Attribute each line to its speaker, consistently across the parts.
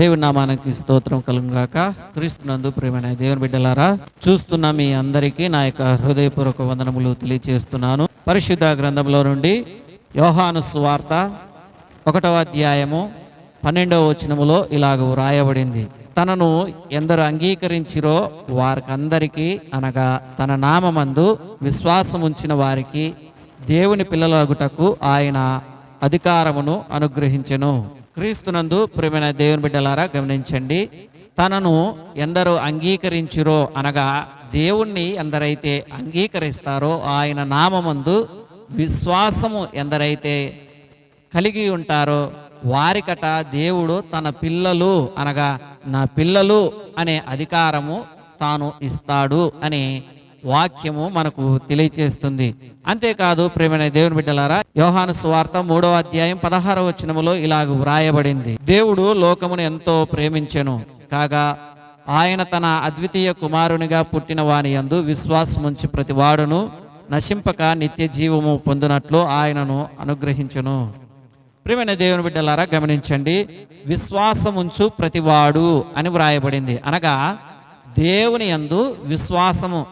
Speaker 1: దేవుని నామానికి స్తోత్రం కలుగుగాక క్రీస్తునందు ప్రేమైన దేవుని బిడ్డలారా చూస్తున్న మీ అందరికీ నా యొక్క హృదయపూర్వక వందనములు తెలియజేస్తున్నాను పరిశుద్ధ గ్రంథంలో నుండి యోహాను సువార్త ఒకటవ అధ్యాయము పన్నెండవ వచనములో ఇలాగ వ్రాయబడింది. తనను ఎందరు అంగీకరించిరో వారికందరికీ అనగా తన నామమందు విశ్వాసముంచిన వారికి దేవుని పిల్లలగుటకు ఆయన అధికారమును అనుగ్రహించెను. క్రీస్తునందు ప్రేమైన దేవుని బిడ్డలారా గమనించండి. తనను ఎందరో అంగీకరించిరో అనగా దేవుణ్ణి ఎందరైతే అంగీకరిస్తారో ఆయన నామమందు విశ్వాసము ఎందరైతే కలిగి ఉంటారో వారికట దేవుడు తన పిల్లలు అనగా నా పిల్లలు అనే అధికారము తాను ఇస్తాడు అని వాక్యము మనకు తెలియచేస్తుంది. అంతేకాదు ప్రేమైన దేవుని బిడ్డలారా యోహాను సువార్త మూడవ అధ్యాయం పదహారవ వచనములో ఇలాగ వ్రాయబడింది. దేవుడు లోకమును ఎంతో ప్రేమించెను కాగా ఆయన తన అద్వితీయ కుమారునిగా పుట్టిన వాని యందు విశ్వాసముంచి ప్రతి వాడును నశింపక నిత్య జీవము పొందినట్లు ఆయనను అనుగ్రహించును. ప్రియమైన దేవుని బిడ్డలారా గమనించండి. విశ్వాసముంచు ప్రతివాడు అని వ్రాయబడింది. అనగా దేవుని యందు విశ్వాసము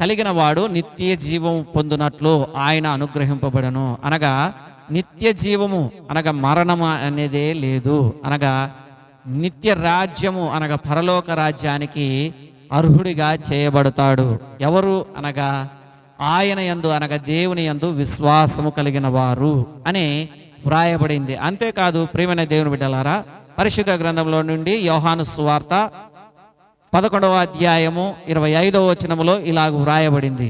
Speaker 1: కలిగిన వాడు నిత్య జీవము పొందినట్లు ఆయన అనుగ్రహింపబడను. అనగా నిత్య జీవము అనగా మరణము అనేదే లేదు. అనగా నిత్య రాజ్యము అనగా పరలోక రాజ్యానికి అర్హుడిగా చేయబడతాడు. ఎవరు? అనగా ఆయన యందు అనగా దేవుని యందు విశ్వాసము కలిగిన వారు అని వ్రాయబడింది. అంతేకాదు ప్రియమైన దేవుని బిడ్డలారా పరిశుద్ధ గ్రంథంలో నుండి యోహాను సువార్త పదకొండవ అధ్యాయము ఇరవై ఐదవ వచనములో ఇలాగ వ్రాయబడింది.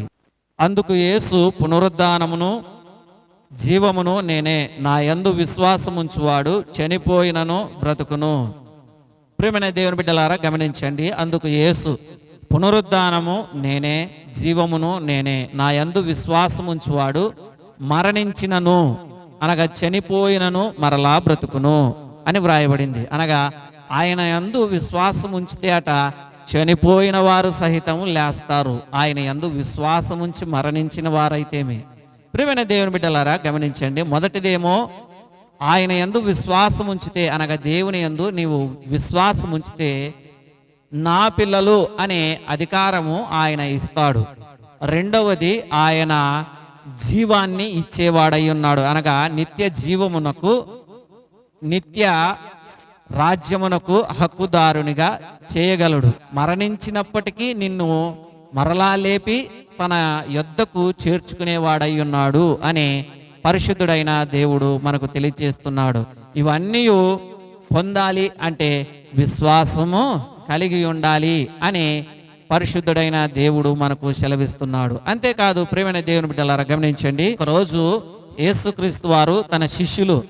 Speaker 1: అందుకు యేసు పునరుద్ధానమును జీవమును నేనే నా యందు విశ్వాసముంచువాడు చనిపోయినను బ్రతుకును. ప్రేమైన దేవుని బిడ్డలారా గమనించండి అందుకు యేసు పునరుద్ధానము నేనే జీవమును నేనే నా యందు విశ్వాసముంచువాడు మరణించినను అనగా చనిపోయినను మరలా బ్రతుకును అని వ్రాయబడింది. అనగా ఆయన యందు విశ్వాసం ఉంచితే అట చనిపోయిన వారు సహితం లేస్తారు. ఆయన యందు విశ్వాసం ఉంచి మరణించిన వారైతేమే. ప్రియమైన దేవుని బిడ్డలారా గమనించండి. మొదటిదేమో ఆయన యందు విశ్వాసం ఉంచితే అనగా దేవుని యందు నీవు విశ్వాసం ఉంచితే నా పిల్లలు అనే అధికారము ఆయన ఇస్తాడు. రెండవది ఆయన జీవాన్ని ఇచ్చేవాడై ఉన్నాడు అనగా నిత్య జీవమునకు నిత్య రాజ్యమునకు హక్కుదారునిగా చేయగలడు. మరణించినప్పటికీ నిన్ను మరలా లేపి తన యొద్దకు చేర్చుకునేవాడై ఉన్నాడు అనే పరిశుద్ధుడైన దేవుడు మనకు తెలియజేస్తున్నాడు. ఇవన్నీ పొందాలి అంటే విశ్వాసము కలిగి ఉండాలి అని పరిశుద్ధుడైన దేవుడు మనకు సెలవిస్తున్నాడు. అంతేకాదు ప్రేమైన దేవుని బిడ్డలారా గమనించండి. ఒకరోజు యేసుక్రీస్తు వారు తన శిష్యులు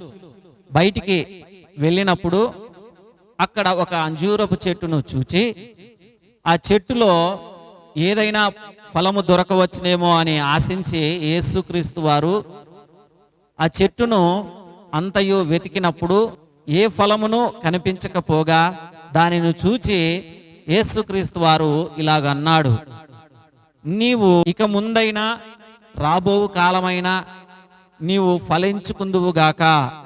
Speaker 1: బయటికి వెళ్ళినప్పుడు అక్కడ ఒక అంజూరపు చెట్టును చూచి ఆ చెట్టులో ఏదైనా ఫలము దొరకవచ్చునేమో అని ఆశించి యేసుక్రీస్తు వారు ఆ చెట్టును అంతయు వెతికినప్పుడు ఏ ఫలమును కనిపించకపోగా దానిని చూచి యేసుక్రీస్తు వారు ఇలాగ అన్నాడు నీవు ఇక ముందైనా రాబో కాలమైనా నీవు ఫలించుకుందువుగాక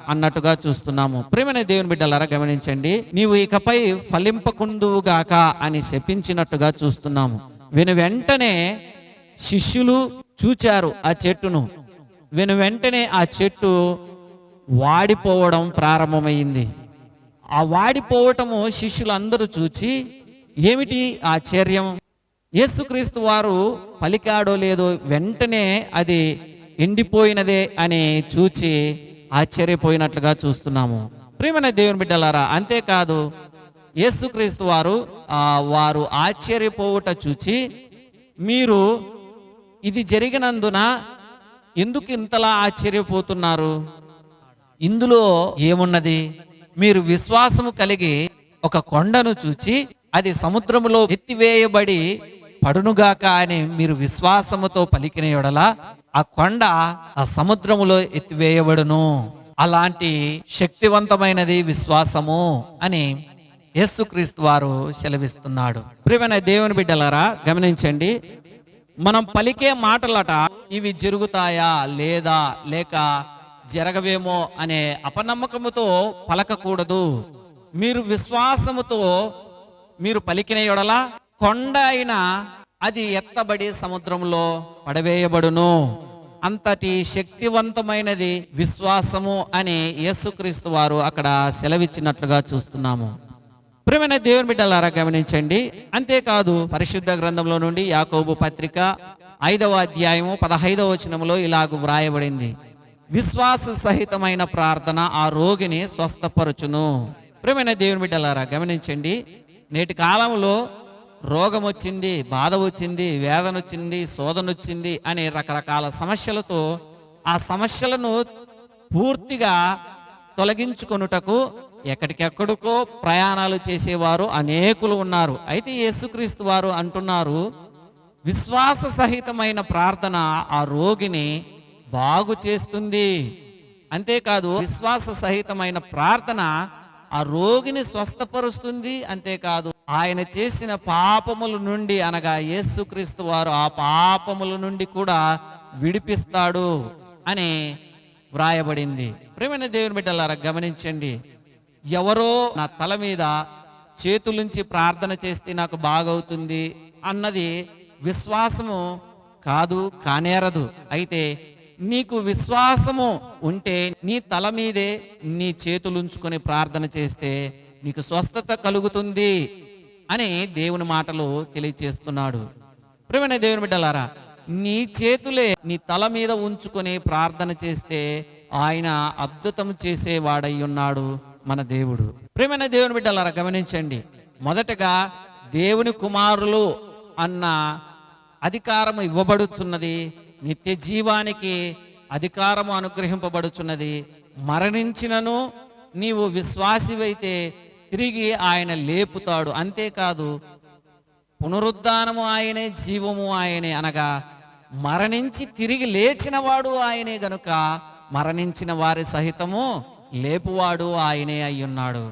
Speaker 1: అన్నట్టుగా చూస్తున్నాము. ప్రేమనే దేవుని బిడ్డలారా గమనించండి. నీవు ఇకపై ఫలింపకుందువుగాక అని శపించినట్టుగా చూస్తున్నాము. విను వెంటనే శిష్యులు చూచారు ఆ చెట్టును. విను వెంటనే ఆ చెట్టు వాడిపోవడం ప్రారంభమైంది. ఆ వాడిపోవటము శిష్యులందరూ చూచి ఏమిటి ఆశ్చర్యం? యేసుక్రీస్తు వారు పలికాడో లేదో వెంటనే అది ఎండిపోయినదే అని చూచి ఆశ్చర్యపోయినట్లుగా చూస్తున్నాము. ప్రియమైన దేవుని బిడ్డలారా అంతేకాదు యేసుక్రీస్తు వారు వారు ఆశ్చర్యపోవుట చూచి మీరు ఇది జరిగినందున ఎందుకు ఇంతలా ఆశ్చర్యపోతున్నారు? ఇందులో ఏమున్నది? మీరు విశ్వాసము కలిగి ఒక కొండను చూచి అది సముద్రములో ఎత్తివేయబడి పడునుగాక అని మీరు విశ్వాసముతో పలికిన ఎడలా ఆ కొండ ఆ సముద్రములో ఎత్తివేయబడును. అలాంటి శక్తివంతమైనది విశ్వాసము అని యేసుక్రీస్తు వారు సెలవిస్తున్నాడు. ప్రియమైన దేవుని బిడ్డలారా గమనించండి. మనం పలికే మాటలట ఇవి జరుగుతాయా లేదా లేక జరగవేమో అనే అపనమ్మకముతో పలకకూడదు. మీరు విశ్వాసముతో మీరు పలికిన ఎడల కొండ అయినా అది ఎత్తబడి సముద్రంలో పడవేయబడును. అంతటి శక్తివంతమైనది విశ్వాసము అని యేసుక్రీస్తు వారు అక్కడ సెలవిచ్చినట్లుగా చూస్తున్నాము. ప్రేమైన దేవుని బిడ్డలారా గమనించండి. అంతేకాదు పరిశుద్ధ గ్రంథంలో నుండి యాకోబు పత్రిక ఐదవ అధ్యాయము పదహైదవ వచనంలో ఇలాగ వ్రాయబడింది. విశ్వాస సహితమైన ప్రార్థన ఆ రోగిని స్వస్థపరచును. ప్రేమైన దేవుని బిడ్డలారా గమనించండి. నేటి కాలంలో రోగం వచ్చింది బాధ వచ్చింది వేదన వచ్చింది శోధన వచ్చింది అనే రకరకాల సమస్యలతో ఆ సమస్యలను పూర్తిగా తొలగించుకొనుటకు ఎక్కడికెక్కడికో ప్రయాణాలు చేసేవారు అనేకులు ఉన్నారు. అయితే యేసుక్రీస్తు వారు అంటున్నారు విశ్వాస సహితమైన ప్రార్థన ఆ రోగిని బాగు చేస్తుంది. అంతేకాదు విశ్వాస సహితమైన ప్రార్థన ఆ రోగిని స్వస్థపరుస్తుంది. అంతేకాదు ఆయన చేసిన పాపముల నుండి అనగా యేసుక్రీస్తు వారు ఆ పాపముల నుండి కూడా విడిపిస్తాడు అని వ్రాయబడింది. ప్రేమైన దేవుని బిడ్డలారా గమనించండి. ఎవరో నా తల మీద చేతులుంచి ప్రార్థన చేస్తే నాకు బాగవుతుంది అన్నది విశ్వాసము కాదు కానేరదు. అయితే నీకు విశ్వాసము ఉంటే నీ తల మీదే నీ చేతులుంచుకొని ప్రార్థన చేస్తే నీకు స్వస్థత కలుగుతుంది. అని దేవుని మాటలు తెలియచేస్తున్నాడు. ప్రేమైన దేవుని బిడ్డలారా నీ చేతులే నీ తల మీద ఉంచుకొని ప్రార్థన చేస్తే ఆయన అద్భుతం చేసేవాడై ఉన్నాడు మన దేవుడు. ప్రేమైన దేవుని బిడ్డలారా గమనించండి. మొదటగా దేవుని కుమారులు అన్న అధికారం ఇవ్వబడుతున్నది నిత్య జీవానికి అధికారము అనుగ్రహింపబడుచున్నది. మరణించినను నీవు విశ్వాసివైతే తిరిగి ఆయన లేపుతాడు. అంతేకాదు పునరుద్ధానము ఆయనే జీవము ఆయనే అనగా మరణించి తిరిగి లేచినవాడు ఆయనే గనుక మరణించిన వారి సహితము లేపువాడు ఆయనే అయ్యున్నాడు.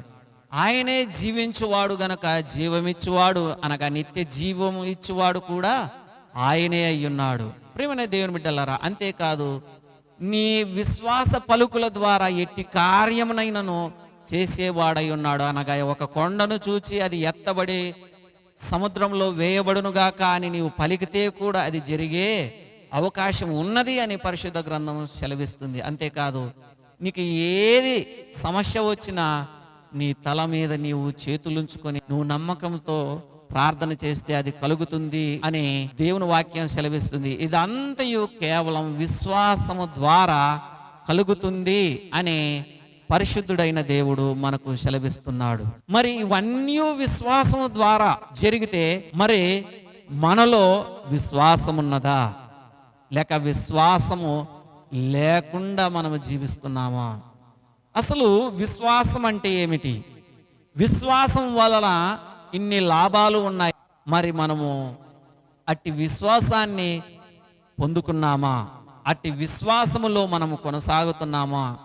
Speaker 1: ఆయనే జీవించువాడు గనక జీవమిచ్చువాడు అనగా నిత్య జీవము ఇచ్చువాడు కూడా ఆయనే అయ్యున్నాడు. ప్రేమనే దేవుని బిడ్డలారా అంతేకాదు నీ విశ్వాస పలుకుల ద్వారా ఎట్టి కార్యమునైనను చేసేవాడై ఉన్నాడు అనగా ఒక కొండను చూచి అది ఎత్తబడి సముద్రంలో వేయబడునుగాక అని నీవు పలికితే కూడా అది జరిగే అవకాశం ఉన్నది అని పరిశుద్ధ గ్రంథం సెలవిస్తుంది. అంతేకాదు నీకు ఏది సమస్య వచ్చినా నీ తల మీద నీవు చేతులుంచుకొని నువ్వు నమ్మకంతో ప్రార్థన చేస్తే అది కలుగుతుంది అని దేవుని వాక్యం సెలవిస్తుంది. ఇదంతయు కేవలం విశ్వాసము ద్వారా కలుగుతుంది అని పరిశుద్ధుడైన దేవుడు మనకు సెలవిస్తున్నాడు. మరి ఇవన్నీ విశ్వాసం ద్వారా జరిగితే మరి మనలో విశ్వాసమున్నదా? లేక విశ్వాసము లేకుండా మనము జీవిస్తున్నామా? అసలు విశ్వాసం అంటే ఏమిటి? విశ్వాసం వలన ఇన్ని లాభాలు ఉన్నాయి. మరి మనము అట్టి విశ్వాసాన్ని పొందుకున్నామా? అట్టి విశ్వాసములో మనము కొనసాగుతున్నామా?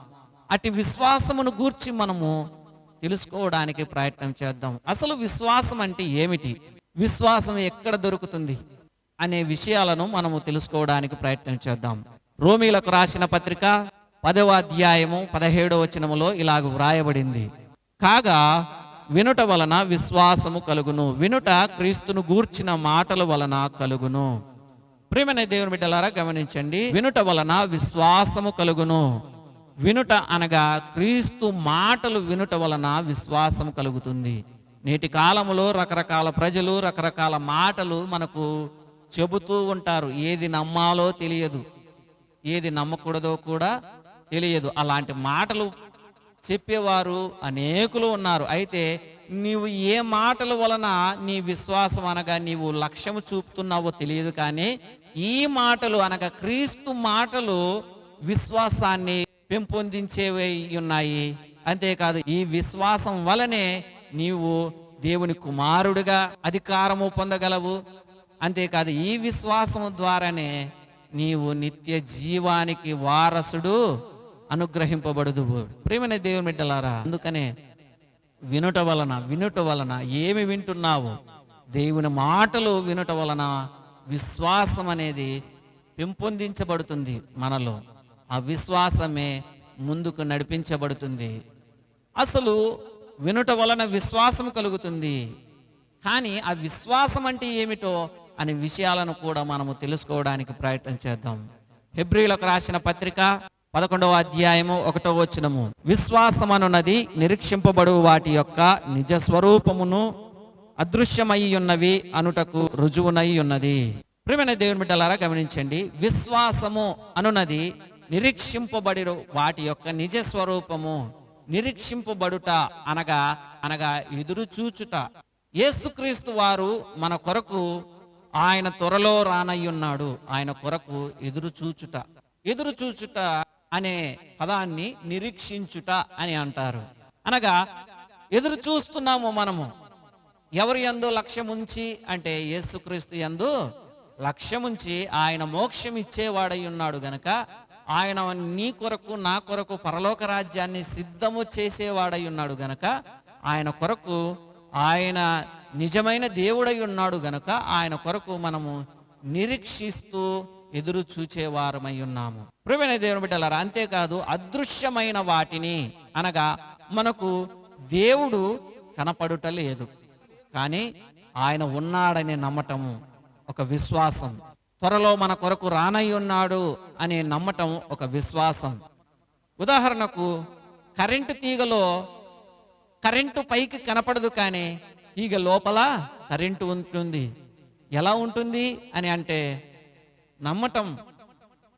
Speaker 1: అటు విశ్వాసమును గూర్చి మనము తెలుసుకోవడానికి ప్రయత్నం చేద్దాం. అసలు విశ్వాసం అంటే ఏమిటి? విశ్వాసం ఎక్కడ దొరుకుతుంది? అనే విషయాలను మనము తెలుసుకోవడానికి ప్రయత్నం చేద్దాం. రోమీలకు రాసిన పత్రిక పదవ అధ్యాయము పదిహేడవ వచనములో ఇలాగ వ్రాయబడింది. కాగా వినుట వలన విశ్వాసము కలుగును. వినుట క్రీస్తును గూర్చిన మాటల వలన కలుగును. ప్రియమైన దేవుని బిడ్డలారా గమనించండి. వినుట వలన విశ్వాసము కలుగును. వినుట అనగా క్రీస్తు మాటలు వినుట వలన విశ్వాసం కలుగుతుంది. నేటి కాలంలో రకరకాల ప్రజలు రకరకాల మాటలు మనకు చెబుతూ ఉంటారు. ఏది నమ్మాలో తెలియదు. ఏది నమ్మకూడదో కూడా తెలియదు. అలాంటి మాటలు చెప్పేవారు అనేకులు ఉన్నారు. అయితే నీవు ఏ మాటల వలన నీ విశ్వాసం అనగా నీవు లక్ష్యము చూపుతున్నావో తెలియదు కానీ ఈ మాటలు అనగా క్రీస్తు మాటలు విశ్వాసాన్ని పెంపొందించేవి ఉన్నాయి. అంతేకాదు ఈ విశ్వాసం వలనే నీవు దేవుని కుమారుడిగా అధికారము పొందగలవు. అంతేకాదు ఈ విశ్వాసము ద్వారానే నీవు నిత్య జీవానికి వారసుడు అనుగ్రహింపబడదు ప్రేమైన దేవుని బిడ్డలారా అందుకనే వినుట వలన వినుట వలన ఏమి వింటున్నావు? దేవుని మాటలు వినుట వలన విశ్వాసం అనేది పెంపొందించబడుతుంది మనలో. ఆ విశ్వాసమే ముందుకు నడిపించబడుతుంది. అసలు వినుట వలన విశ్వాసం కలుగుతుంది. కానీ ఆ విశ్వాసం అంటే ఏమిటో అనే విషయాలను కూడా మనము తెలుసుకోవడానికి ప్రయత్నం చేద్దాం. హెబ్రిలకు రాసిన పత్రిక పదకొండవ అధ్యాయము ఒకటో వచనము. విశ్వాసం అనున్నది నిరీక్షింపబడు వాటి యొక్క నిజ స్వరూపమును అదృశ్యమై ఉన్నవి అనుటకు రుజువునై ఉన్నది. ప్రియమైన దేవుని బిడ్డలారా గమనించండి. విశ్వాసము అనున్నది నిరీక్షింపబడిరు వాటి యొక్క నిజ స్వరూపము. నిరీక్షింపబడుట అనగా అనగా ఎదురు చూచుట. యేసుక్రీస్తు వారు మన కొరకు ఆయన త్వరలో రానయ్యున్నాడు. ఆయన కొరకు ఎదురు చూచుట. ఎదురు చూచుట అనే పదాన్ని నిరీక్షించుట అని అంటారు. అనగా ఎదురు చూస్తున్నాము మనము. ఎవరి ఎందు లక్ష్యముంచి అంటే యేసుక్రీస్తు యందు లక్ష్యముంచి ఆయన మోక్షం ఇచ్చేవాడై ఉన్నాడు గనక ఆయన నీ కొరకు నా కొరకు పరలోక రాజ్యాన్ని సిద్ధము చేసేవాడై ఉన్నాడు గనక ఆయన కొరకు ఆయన నిజమైన దేవుడై ఉన్నాడు గనక ఆయన కొరకు మనము నిరీక్షిస్తూ ఎదురు చూచేవారమై ఉన్నాము. ప్రియమైన దేవుని బిడ్డలారా అంతేకాదు అదృశ్యమైన వాటిని అనగా మనకు దేవుడు కనపడుట లేదు కానీ ఆయన ఉన్నాడని నమ్మటము ఒక విశ్వాసం. త్వరలో మన కొరకు రానై ఉన్నాడు అనే నమ్మటం ఒక విశ్వాసం. ఉదాహరణకు కరెంటు తీగలో కరెంటు పైకి కనపడదు కానీ తీగ లోపల కరెంటు ఉంటుంది. ఎలా ఉంటుంది అని అంటే నమ్మటం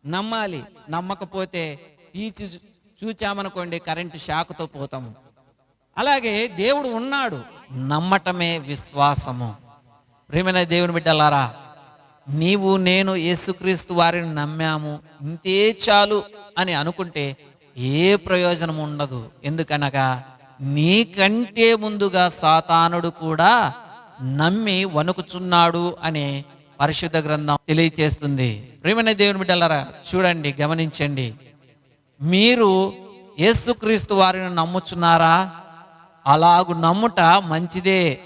Speaker 1: నమ్మాలి నమ్మకపోతే తీచి చూచామనుకోండి కరెంటు షాకుతో పోతాము అలాగే దేవుడు ఉన్నాడు నమ్మటమే విశ్వాసము. ప్రేమైన దేవుని బిడ్డలారా నీవు నేను యేసుక్రీస్తు వారిని నమ్మాము. ఇంతే చాలు అని అనుకుంటే ఏ ప్రయోజనం ఉండదు. ఎందుకనగా నీకంటే ముందుగా సాతానుడు కూడా నమ్మి వణుకుచున్నాడు అని పరిశుద్ధ గ్రంథం తెలియచేస్తుంది. ప్రేమైన దేవుని బిడ్డలరా చూడండి గమనించండి. మీరు యేసుక్రీస్తు వారిని నమ్ముచున్నారా? అలాగు నమ్ముట మంచిదే.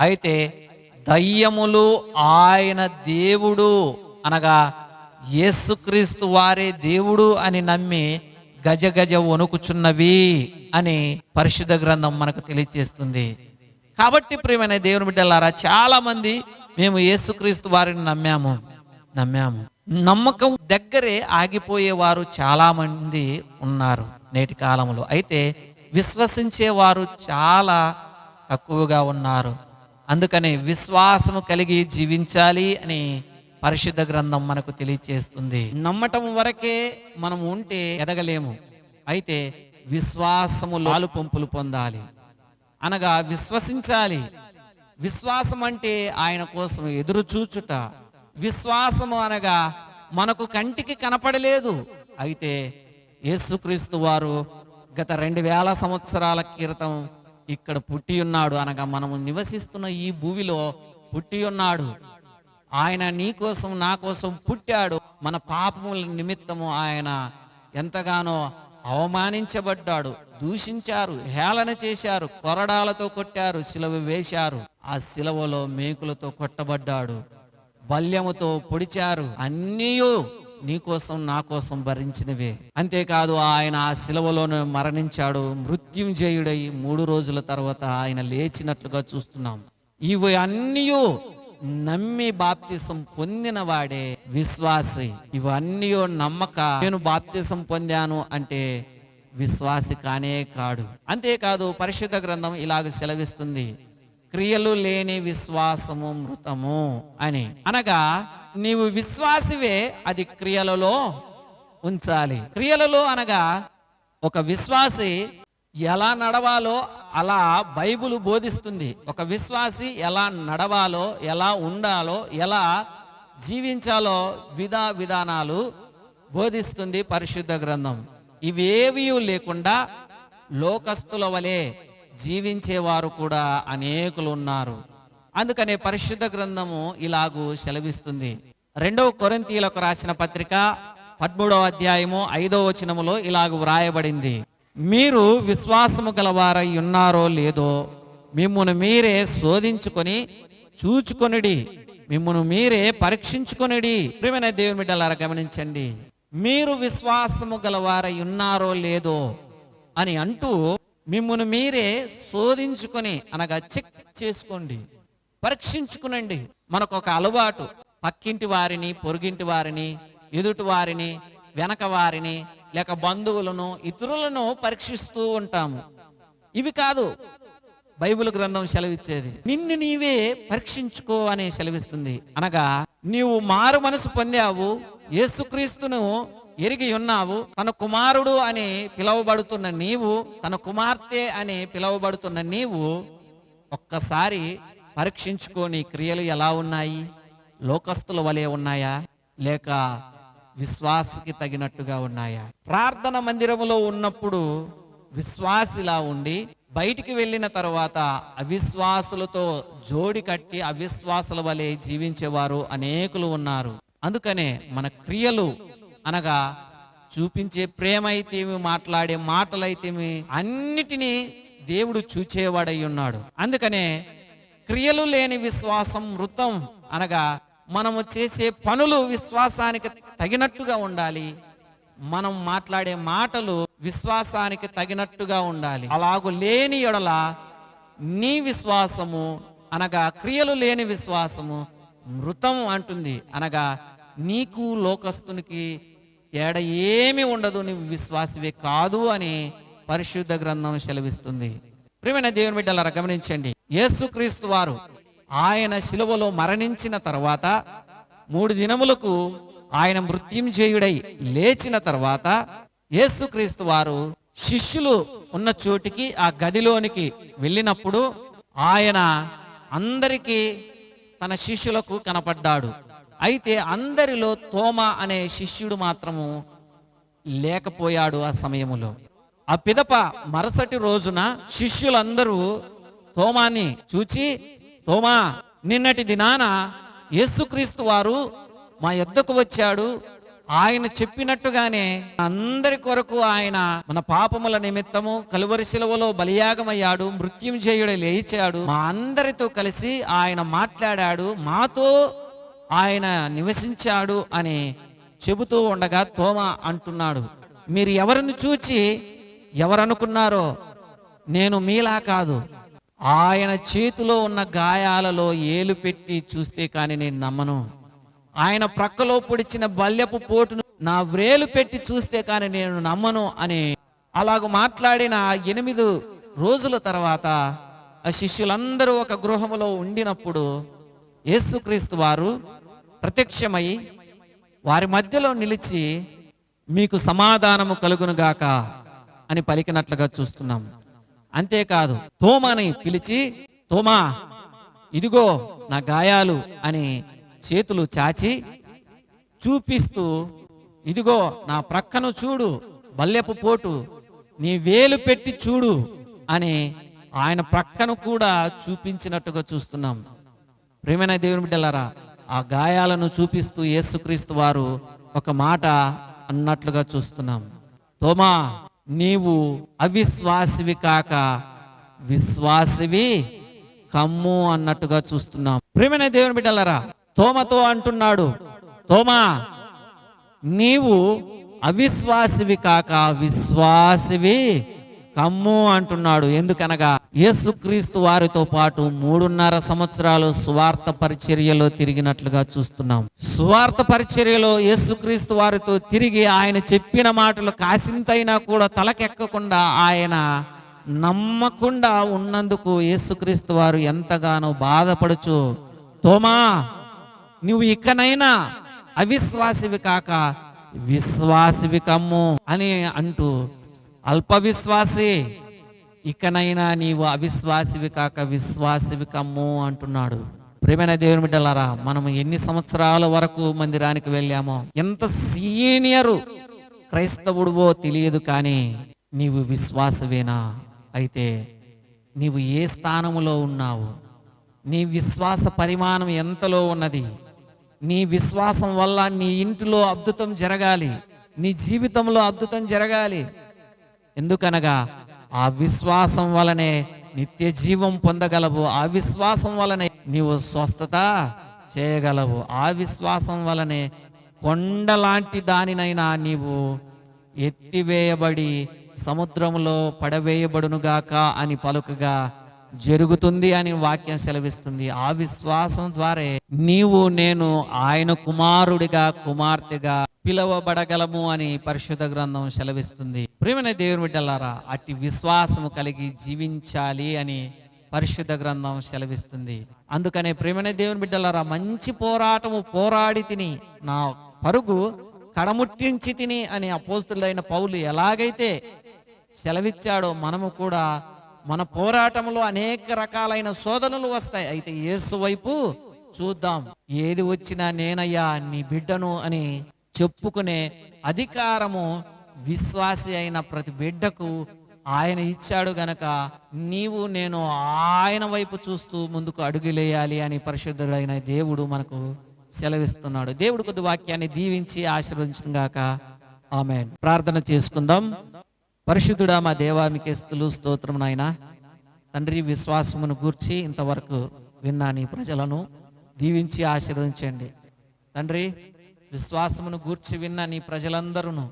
Speaker 1: అయితే దయ్యములు ఆయన దేవుడు అనగా యేసుక్రీస్తు వారే దేవుడు అని నమ్మి గజ గజ వణుకుచున్నవి అని పరిశుద్ధ గ్రంథం మనకు తెలియజేస్తుంది కాబట్టి ప్రియమైన దేవుని బిడ్డలారా చాలా మంది మేము యేసుక్రీస్తు వారిని నమ్మాము. నమ్మాము. నమ్మకం దగ్గరే ఆగిపోయేవారు చాలా మంది ఉన్నారు నేటి కాలంలో. అయితే విశ్వసించేవారు చాలా తక్కువగా ఉన్నారు. అందుకని విశ్వాసము కలిగి జీవించాలి అని పరిశుద్ధ గ్రంథం మనకు తెలియచేస్తుంది. నమ్మటం వరకే మనం ఉంటే ఎదగలేము. అయితే విశ్వాసము లాలు పంపులు పొందాలి. అనగా విశ్వసించాలి. విశ్వాసం అంటే ఆయన కోసం ఎదురు చూచుట విశ్వాసము అనగా మనకు కంటికి కనపడలేదు. అయితే యేసుక్రీస్తు వారు గత రెండు వేల సంవత్సరాల క్రితం ఇక్కడ పుట్టి ఉన్నాడు అనగా మనము నివసిస్తున్న ఈ భూమిలో పుట్టి ఉన్నాడు. ఆయన నీ కోసం నా కోసం పుట్టాడు. మన పాపముల నిమిత్తము ఆయన ఎంతగానో అవమానించబడ్డాడు. దూషించారు హేళన చేశారు కొరడాలతో కొట్టారు శిలవ వేశారు. ఆ శిలవలో మేకులతో కొట్టబడ్డాడు. బల్యముతో పొడిచారు. అన్నీయూ నీ కోసం నా కోసం భరించినవే. అంతేకాదు ఆయన ఆ శిలవలోనే మరణించాడు. మృత్యుంజయుడై మూడు రోజుల తర్వాత ఆయన లేచినట్లుగా చూస్తున్నాం. ఇవి అన్నీ నమ్మి బాప్తిసం పొందిన వాడే విశ్వాసి. ఇవన్నీ నమ్మక. నేను బాప్తిసం పొందాను అంటే విశ్వాసి కానే కాడు. అంతేకాదు పరిశుద్ధ గ్రంథం ఇలాగ సెలవిస్తుంది. క్రియలు లేని విశ్వాసము మృతము అని. అనగా నీవు విశ్వాసివే అది క్రియలలో ఉంచాలి. క్రియలలో అనగా ఒక విశ్వాసి ఎలా నడవాలో అలా బైబిల్ బోధిస్తుంది. ఒక విశ్వాసి ఎలా నడవాలో ఎలా ఉండాలో ఎలా జీవించాలో విధా విధానాలు బోధిస్తుంది పరిశుద్ధ గ్రంథం. ఇవేవీ లేకుండా లోకస్తుల వలె జీవించేవారు కూడా అనేకులు ఉన్నారు. అందుకనే పరిశుద్ధ గ్రంథము ఇలాగూ సెలవిస్తుంది. రెండవ కొరంతీలకు రాసిన పత్రిక పదమూడవ అధ్యాయము ఐదవ వచనములో ఇలాగ వ్రాయబడింది. మీరు విశ్వాసము గలవారై ఉన్నారో లేదో మిమ్మను మీరే శోధించుకొని చూచుకొనిడి. మిమ్మను మీరే పరీక్షించుకొనిడి. ప్రియమైన దేవుని బిడ్డలారా గమనించండి. మీరు విశ్వాసము గలవారై ఉన్నారో లేదో అని అంటూ మిమ్మను మీరే శోధించుకొని అనగా చెక్ చేసుకోండి. పరీక్షించుకునండి. మనకు ఒక అలవాటు. పక్కింటి వారిని పొరుగింటి వారిని ఎదుటి వారిని వెనక వారిని లేక బంధువులను ఇతరులను పరీక్షిస్తూ ఉంటాము. ఇవి కాదు బైబిల్ గ్రంథం సెలవిచ్చేది. నిన్ను నీవే పరీక్షించుకో అని సెలవిస్తుంది. అనగా నీవు మారు మనసు పొందావు యేసుక్రీస్తును ఎరిగి ఉన్నావు తన కుమారుడు అని పిలువబడుతున్న నీవు తన కుమార్తె అని పిలువబడుతున్న నీవు ఒక్కసారి పరీక్షించుకొని క్రియలు ఎలా ఉన్నాయి? లోకస్తుల వలె ఉన్నాయా? లేక విశ్వాసకి తగినట్టుగా ఉన్నాయా? ప్రార్థన మందిరములో ఉన్నప్పుడు విశ్వాసిలా ఉండి బయటికి వెళ్ళిన తర్వాత అవిశ్వాసులతో జోడి కట్టి అవిశ్వాసుల వలె జీవించేవారు అనేకులు ఉన్నారు. అందుకనే మన క్రియలు అనగా చూపించే ప్రేమ అయితేమి మాట్లాడే మాటలైతేమి అన్నిటినీ దేవుడు చూచేవాడై ఉన్నాడు. అందుకనే క్రియలు లేని విశ్వాసం మృతం అనగా మనము చేసే పనులు విశ్వాసానికి తగినట్టుగా ఉండాలి. మనం మాట్లాడే మాటలు విశ్వాసానికి తగినట్టుగా ఉండాలి. అలాగు లేని ఎడల నీ విశ్వాసము అనగా క్రియలు లేని విశ్వాసము మృతం అంటుంది. అనగా నీకు లోకస్తునికి ఏడ ఏమి ఉండదు నీ విశ్వాసవే కాదు అని పరిశుద్ధ గ్రంథం సెలవిస్తుంది. ప్రియమైన దేవుని బిడ్డలారా గమనించండి. యేసుక్రీస్తు వారు ఆయన శిలువలో మరణించిన తర్వాత మూడు దినములకు ఆయన మృత్యుంజయుడై లేచిన తర్వాత యేసుక్రీస్తు వారు శిష్యులు ఉన్న చోటికి ఆ గదిలోనికి వెళ్ళినప్పుడు ఆయన అందరికీ తన శిష్యులకు కనపడ్డాడు. అయితే అందరిలో తోమ అనే శిష్యుడు మాత్రము లేకపోయాడు ఆ సమయములో. ఆ పిదప మరుసటి రోజున శిష్యులందరూ తోమాని చూచి తోమా నిన్నటి దినాన యేసుక్రీస్తు వారు మా యొద్దకు వచ్చాడు. ఆయన చెప్పినట్టుగానే అందరి కొరకు ఆయన మన పాపముల నిమిత్తము కలువరి శిలువలో బలియాగమయ్యాడు మృత్యుంజయుడు లేచాడు. మా అందరితో కలిసి ఆయన మాట్లాడాడు. మాతో ఆయన నివసించాడు అని చెబుతూ ఉండగా తోమ అంటున్నాడు. మీరు ఎవరిని చూచి ఎవరనుకున్నారో నేను మీలా కాదు. ఆయన చేతిలో ఉన్న గాయాలలో ఏలు పెట్టి చూస్తే కానీ నేను నమ్మను. ఆయన ప్రక్కలో పొడిచిన బల్యపు పోటును నా వ్రేలు పెట్టి చూస్తే కానీ నేను నమ్మను అని అలాగ మాట్లాడిన ఎనిమిది రోజుల తర్వాత ఆ శిష్యులందరూ ఒక గృహములో ఉండినప్పుడు యేసుక్రీస్తు వారు ప్రత్యక్షమై వారి మధ్యలో నిలిచి మీకు సమాధానము కలుగునుగాక. అని పలికినట్లుగా చూస్తున్నాం. అంతేకాదు తోమాని పిలిచి తోమా ఇదిగో నా గాయాలు అని చేతులు చాచి చూపిస్తూ ఇదిగో నా ప్రక్కను చూడు బల్లెపు పోటు నీ వేలు పెట్టి చూడు అని ఆయన ప్రక్కను కూడా చూపించినట్టుగా చూస్తున్నాం. ప్రేమైన దేవుని బిడ్డలారా ఆ గాయాలను చూపిస్తూ యేసుక్రీస్తు వారు ఒక మాట అన్నట్లుగా చూస్తున్నాం. తోమా నీవు అవిశ్వాసివి కాక విశ్వాసివి కమ్ము అన్నట్టుగా చూస్తున్నాం. ప్రేమైన దేవుని బిడ్డలరా తోమతో అంటున్నాడు తోమా నీవు అవిశ్వాసివి కాక విశ్వాసివి కమ్ము అంటున్నాడు. ఎందుకనగా యేసుక్రీస్తు వారితో పాటు మూడున్నర సంవత్సరాలు స్వార్థ పరిచర్యలో తిరిగినట్లుగా చూస్తున్నాం. స్వార్థ పరిచర్యలో యేసుక్రీస్తు వారితో తిరిగి ఆయన చెప్పిన మాటలు కాసింతైనా కూడా తలకెక్కకుండా ఆయన నమ్మకుండా ఉన్నందుకు యేసుక్రీస్తు వారు ఎంతగానో బాధపడుచు తోమా నువ్వు ఇకనైనా అవిశ్వాసివి కాక విశ్వాసివి కమ్ము అని అంటూ అల్ప విశ్వాసి ఇకనైనా నీవు అవిశ్వాసివి కాక విశ్వాసివి కమ్ము అంటున్నాడు. ప్రేమైన దేవుని బిడ్డలారా మనం ఎన్ని సంవత్సరాల వరకు మందిరానికి వెళ్ళామో ఎంత సీనియరు క్రైస్తవుడువో తెలియదు కానీ నీవు విశ్వాసవేనా? అయితే నీవు ఏ స్థానములో ఉన్నావు? నీ విశ్వాస పరిమాణం ఎంతలో ఉన్నది? నీ విశ్వాసం వల్ల నీ ఇంటిలో అద్భుతం జరగాలి. నీ జీవితంలో అద్భుతం జరగాలి. ఎందుకనగా ఆ విశ్వాసం వలనే నిత్య జీవం పొందగలవు. ఆ విశ్వాసం వలనే నీవు స్వస్థత చేయగలవు. ఆ విశ్వాసం వలనే కొండలాంటి దానినైనా నీవు ఎత్తివేయబడి సముద్రంలో పడవేయబడునుగాక అని పలుకగా జరుగుతుంది అని వాక్యం సెలవిస్తుంది. ఆ విశ్వాసం ద్వారా నీవు నేను ఆయన కుమారుడిగా కుమార్తెగా పిలవబడగలము అని పరిశుద్ధ గ్రంథం సెలవిస్తుంది. ప్రేమైన దేవుని బిడ్డలారా అట్టి విశ్వాసము కలిగి జీవించాలి అని పరిశుద్ధ గ్రంథం సెలవిస్తుంది. అందుకనే ప్రేమైన దేవుని బిడ్డలారా మంచి పోరాటము పోరాడి తిని నా పరుగు కడముట్టించి తిని అని అపోస్తులైన పౌలు ఎలాగైతే సెలవిచ్చాడో మనము కూడా మన పోరాటంలో అనేక రకాలైన శోధనలు వస్తాయి. అయితే యేసు వైపు చూద్దాం. ఏది వచ్చినా నేనయ్యా నీ బిడ్డను అని చెప్పుకునే అధికారము విశ్వాసి అయిన ప్రతి బిడ్డకు ఆయన ఇచ్చాడు గనక నీవు నేను ఆయన వైపు చూస్తూ ముందుకు అడుగులేయాలి అని పరిశుద్ధుడైన దేవుడు మనకు సెలవిస్తున్నాడు. దేవుడు కొద్ది వాక్యాన్ని దీవించి ఆశీర్వదించిన గాక ఆమె ప్రార్థన చేసుకుందాం. పరిశుద్ధుడా మా దేవామికేస్తులు మీకే స్తోత్రం నాయన. తండ్రి విశ్వాసమును గూర్చి ఇంతవరకు విన్నా నీ ప్రజలను దీవించి ఆశీర్వదించండి. తండ్రి విశ్వాసమును గూర్చి విన్న నీ ప్రజలందరూ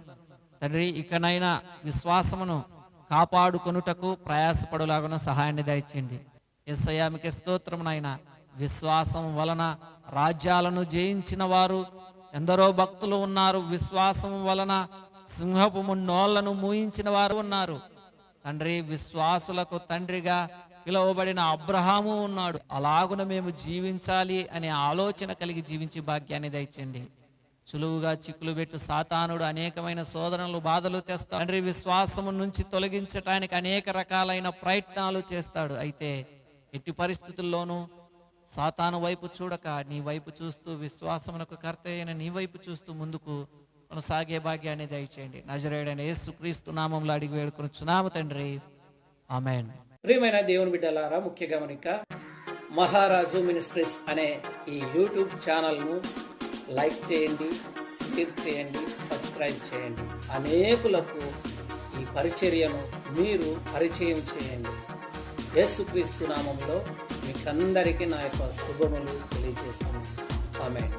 Speaker 1: తండ్రి ఇకనైనా విశ్వాసమును కాపాడుకొనుటకు ప్రయాసపడులాగను సహాయాన్ని దయచేయండి. ఎస్ఐయా మీకే విశ్వాసం వలన రాజ్యాలను జయించిన వారు ఎందరో భక్తులు ఉన్నారు. విశ్వాసం వలన సింహపు నోళ్ళను మూయించిన వారు ఉన్నారు. తండ్రి విశ్వాసులకు తండ్రిగా పిలువబడిన అబ్రహాము ఉన్నాడు. అలాగున మేము జీవించాలి అనే ఆలోచన కలిగి జీవించి భాగ్యాన్ని దయచండి సులువుగా చిక్కులు పెట్టు సాతానుడు అనేకమైన శోధనలు బాధలు తెస్తాడు తండ్రి విశ్వాసము నుంచి తొలగించటానికి అనేక రకాలైన ప్రయత్నాలు చేస్తాడు. అయితే ఎట్టి పరిస్థితుల్లోనూ సాతాను వైపు చూడక నీ వైపు చూస్తూ విశ్వాసమునకు కర్త అయిన నీ వైపు చూస్తూ ముందుకు కొనసాగే భాగ్యాన్ని దయచేయండి. నజరేడైన యేసు క్రీస్తు నామంలో అడిగి వేడుకుని చునామ తండ్రి. ఆమెన్.
Speaker 2: ప్రియమైన దేవుని బిడ్డలారా ముఖ్య గమనిక మహారాజు మినిస్ట్రీస్ అనే ఈ యూట్యూబ్ ఛానల్ను లైక్ చేయండి షేర్ చేయండి సబ్స్క్రైబ్ చేయండి. అనేకులకు ఈ పరిచర్యను మీరు పరిచయం చేయండి. యేసుక్రీస్తు నామంలో మీకందరికీ నా యొక్క శుభములు తెలియజేస్తున్నాను. ఆమె